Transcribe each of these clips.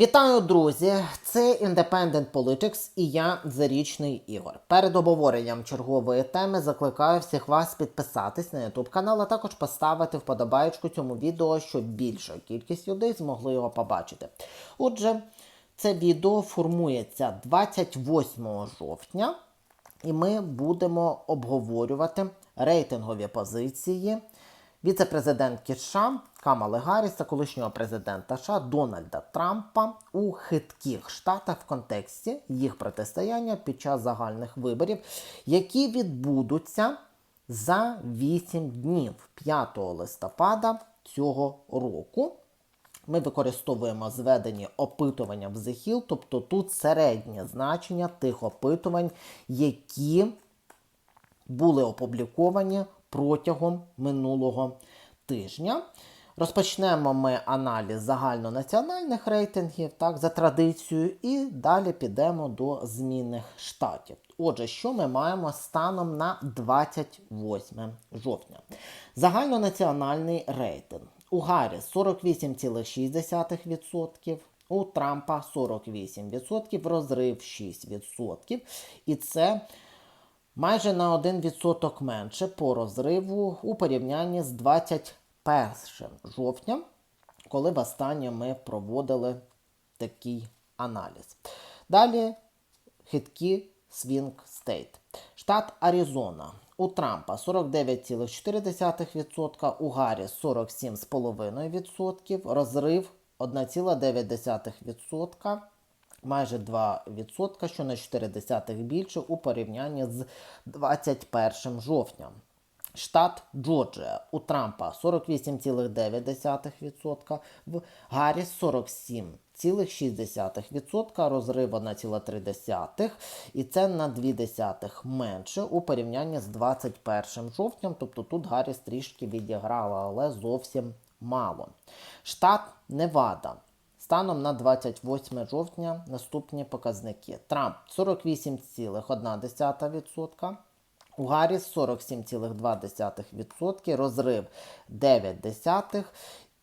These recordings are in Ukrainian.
Вітаю, друзі! Це Independent Politics і я Зарічний Ігор. Перед обговоренням чергової теми закликаю всіх вас підписатись на YouTube канал, а також поставити вподобаєчку цьому відео, щоб більша кількість людей змогли його побачити. Отже, це відео формується 28 жовтня, і ми будемо обговорювати рейтингові позиції віце-президентки США Камали Гарріс та колишнього президента США Дональда Трампа у хитких штатах в контексті їх протистояння під час загальних виборів, які відбудуться за 8 днів 5 листопада цього року. Ми використовуємо зведені опитування в The тобто тут середнє значення тих опитувань, які були опубліковані протягом минулого тижня. Розпочнемо ми аналіз загальнонаціональних рейтингів так, за традицією, і далі підемо до змінних штатів. Отже, що ми маємо станом на 28 жовтня? Загальнонаціональний рейтинг. У Гарріс 48,6%, у Трампа 48%, розрив 6%. І це майже на 1% менше по розриву у порівнянні з 21 жовтня, коли востаннє ми проводили такий аналіз. Далі хиткі Свінг Стейт. Штат Аризона. У Трампа 49,4%, у Гарріс 47,5%, розрив 1,9% майже 2%, що на 0,4 більше у порівнянні з 21 жовтня. Штат Джорджія у Трампа 48,9%, в Гарріс 47,6%, розрив 1,3%, і це на 0,2 менше у порівнянні з 21 жовтням, тобто тут Гарріс трішки відіграла, але зовсім мало. Штат Невада Станом на 28 жовтня наступні показники. Трамп 48,1%, у Гарріс 47,2%, розрив 9%,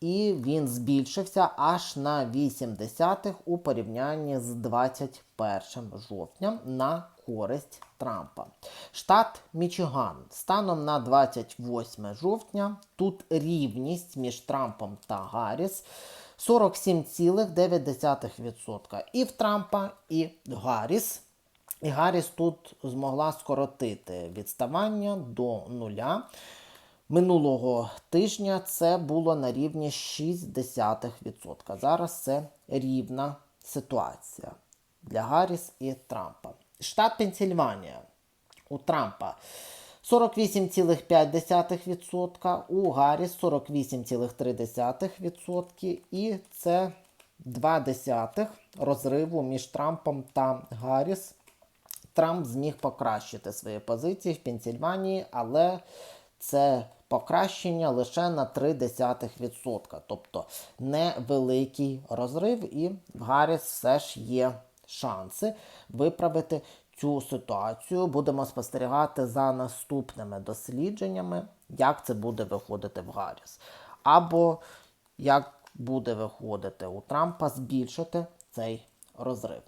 і він збільшився аж на 8 десятих у порівнянні з 21 жовтня на користь Трампа. Штат Мічиган. Станом на 28 жовтня тут рівність між Трампом та Гарріс. 47,9%. І в Трампа, і Гарріс. І Гарріс тут змогла скоротити відставання до нуля. Минулого тижня це було на рівні 0,6%. Зараз це рівна ситуація для Гарріс і Трампа. Штат Пенсільванія у Трампа 48,5%, у Гарріс 48,3%. І це 2 десятих розриву між Трампом та Гарріс. Трамп зміг покращити свої позиції в Пенсільванії, але це покращення лише на 0,3%. Тобто невеликий розрив, і в Гарріс все ж є шанси виправити цю ситуацію. Будемо спостерігати за наступними дослідженнями, як це буде виходити в Гарріс. Або як буде виходити у Трампа збільшити цей розрив.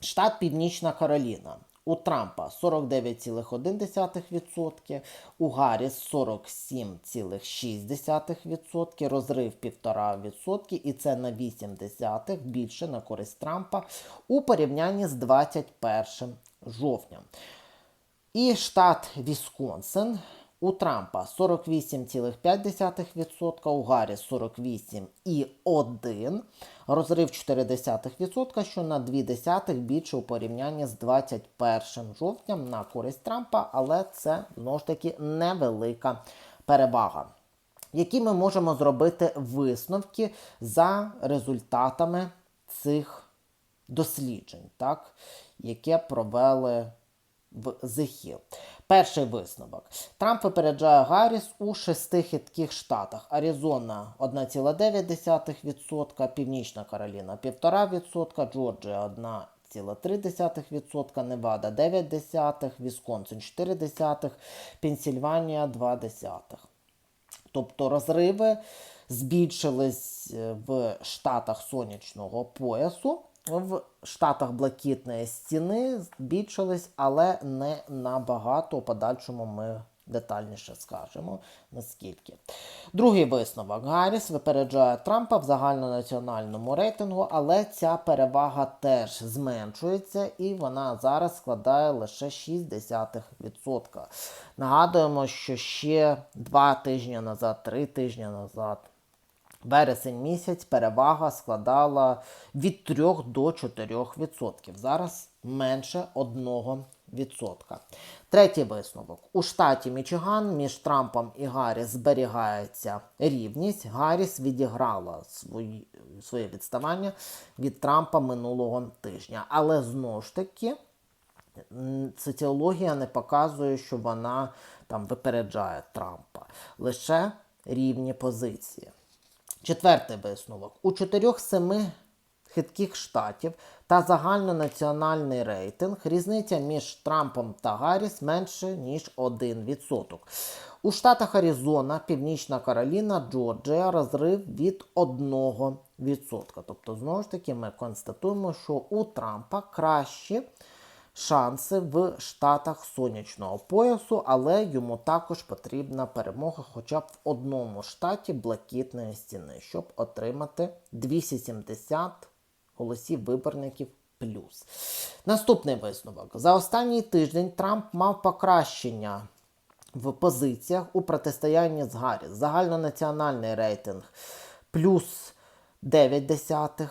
Штат Північна Кароліна. У Трампа 49,1%, у Гарріс 47,6%, розрив 1,5%, і це на 8 десятих більше на користь Трампа у порівнянні з 21 жовтня. І штат Вісконсин. У Трампа 48,5%, у Гарріс 48,1%, розрив 0,4%, що на 0,2 більше у порівнянні з 21 жовтням на користь Трампа, але це знову ж таки невелика перевага. Які ми можемо зробити висновки за результатами цих досліджень, так, яке провели в Hill. Перший висновок. Трамп випереджає Гарріс у шести хитких штатах. Аризона 1,9%, Північна Кароліна 1,5%, Джорджія 1,3%, Невада 9%, Вісконсин 4%, Пенсільванія 2%. Тобто розриви збільшились е, в штатах сонячного поясу. В штатах блакитної стіни збільшились, але не набагато. У подальшому ми детальніше скажемо наскільки. Другий висновок. Гарріс випереджає Трампа в загальнонаціональному рейтингу, але ця перевага теж зменшується і вона зараз складає лише 0,6%. Нагадуємо, що ще два тижні назад, три тижні назад. Вересень місяць перевага складала від 3 до 4%. Зараз менше 1%. Третій висновок. У штаті Мічиган між Трампом і Гарріс зберігається рівність. Гарріс відіграла свої, своє відставання від Трампа минулого тижня. Але знову ж таки, соціологія не показує, що вона там випереджає Трампа. Лише рівні позиції. Четвертий висновок. У чотирьох семи хитких штатів та загальнонаціональний рейтинг різниця між Трампом та Гарріс менше, ніж 1%. У штатах Аризона, Північна Кароліна, Джорджія розрив від 1%. Тобто, знову ж таки, ми констатуємо, що у Трампа кращі шанси в штатах сонячного поясу, але йому також потрібна перемога хоча б в одному штаті блакитної стіни, щоб отримати 270 голосів виборників плюс. Наступний висновок. За останній тиждень Трамп мав покращення в позиціях у протистоянні з Гарріс. Загальнонаціональний рейтинг плюс 0,9%,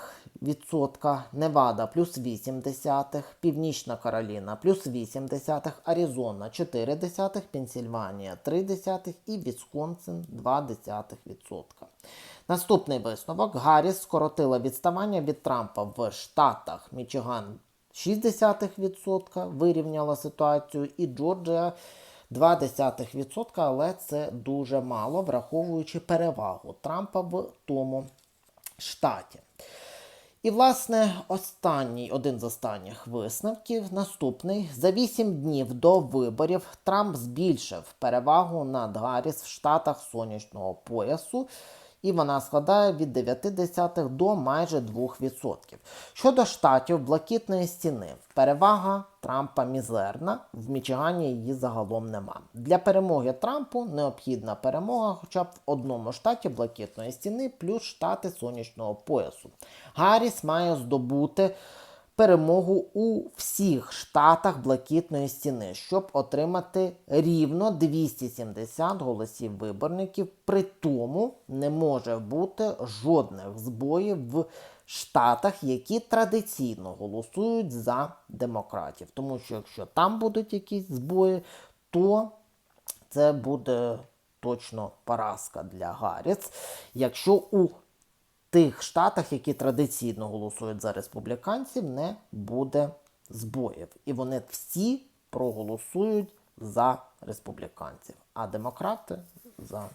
Невада плюс 0,8%, Північна Кароліна плюс 0,8%, Аризона 0,4%, Пенсільванія 0,3% і Вісконсин 0,2%. Наступний висновок. Гарріс скоротила відставання від Трампа в штатах Мічиган 0,6%, вирівняла ситуацію, і Джорджія 0,2%, але це дуже мало, враховуючи перевагу Трампа в тому штаті. І, власне, останній, один з останніх висновків, наступний. За 8 днів до виборів Трамп збільшив перевагу над Гарріс в штатах сонячного поясу, і вона складає від 0,9 до майже 2%. Щодо штатів блакитної стіни, перевага Трампа мізерна, в Мічигані її загалом нема. Для перемоги Трампу необхідна перемога хоча б в одному штаті блакитної стіни, плюс штати сонячного поясу. Гарріс має здобути перемогу у всіх штатах блакитної стіни, щоб отримати рівно 270 голосів виборників. При тому не може бути жодних збоїв в штатах, які традиційно голосують за демократів. Тому що якщо там будуть якісь збої, то це буде точно поразка для Гарріс. Якщо у тих штатах, які традиційно голосують за республіканців, не буде збоїв. І вони всі проголосують за республіканців, а демократи за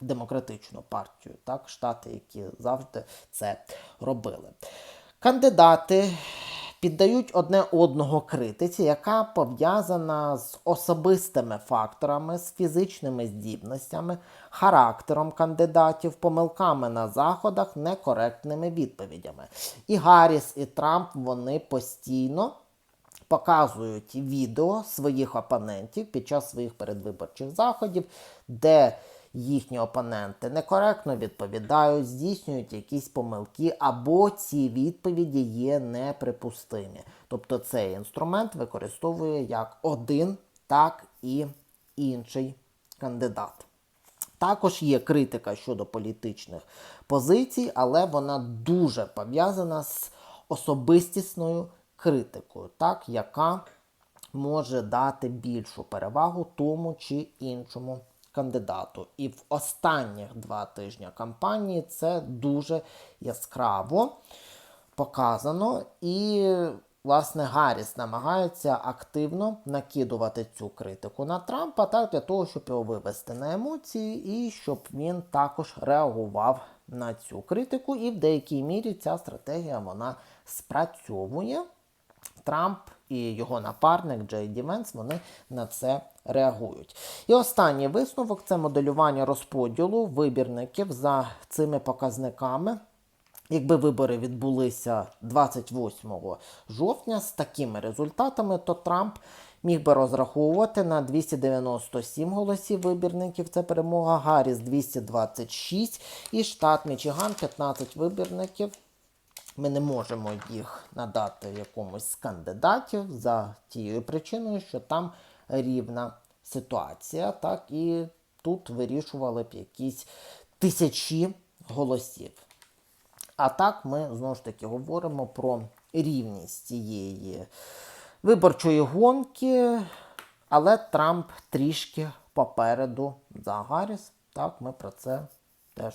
демократичну партію, так, штати, які завжди це робили. Кандидати піддають одне одного критиці, яка пов'язана з особистими факторами, з фізичними здібностями, характером кандидатів, помилками на заходах, некоректними відповідями. І Гарріс, і Трамп вони постійно показують відео своїх опонентів під час своїх передвиборчих заходів, де їхні опоненти некоректно відповідають, здійснюють якісь помилки, або ці відповіді є неприпустимі. Тобто цей інструмент використовує як один, так і інший кандидат. Також є критика щодо політичних позицій, але вона дуже пов'язана з особистісною критикою, так, яка може дати більшу перевагу тому чи іншому кандидату. І в останніх два тижні кампанії це дуже яскраво показано. І, власне, Гарріс намагається активно накидувати цю критику на Трампа, так, для того, щоб його вивести на емоції, і щоб він також реагував на цю критику. І в деякій мірі ця стратегія вона спрацьовує. Трамп і його напарник Джей Ді Венс, вони на це реагують. І останній висновок це моделювання розподілу вибірників за цими показниками. Якби вибори відбулися 28 жовтня з такими результатами, то Трамп міг би розраховувати на 297 голосів вибірників. Це перемога Гарріс 226 і штат Мічиган 15 вибірників. Ми не можемо їх надати якомусь з кандидатів за тією причиною, що там рівна ситуація, так і тут вирішували б якісь тисячі голосів. А так ми знову ж таки говоримо про рівність цієї виборчої гонки, але Трамп трішки попереду за Гарріс. Так, ми про це теж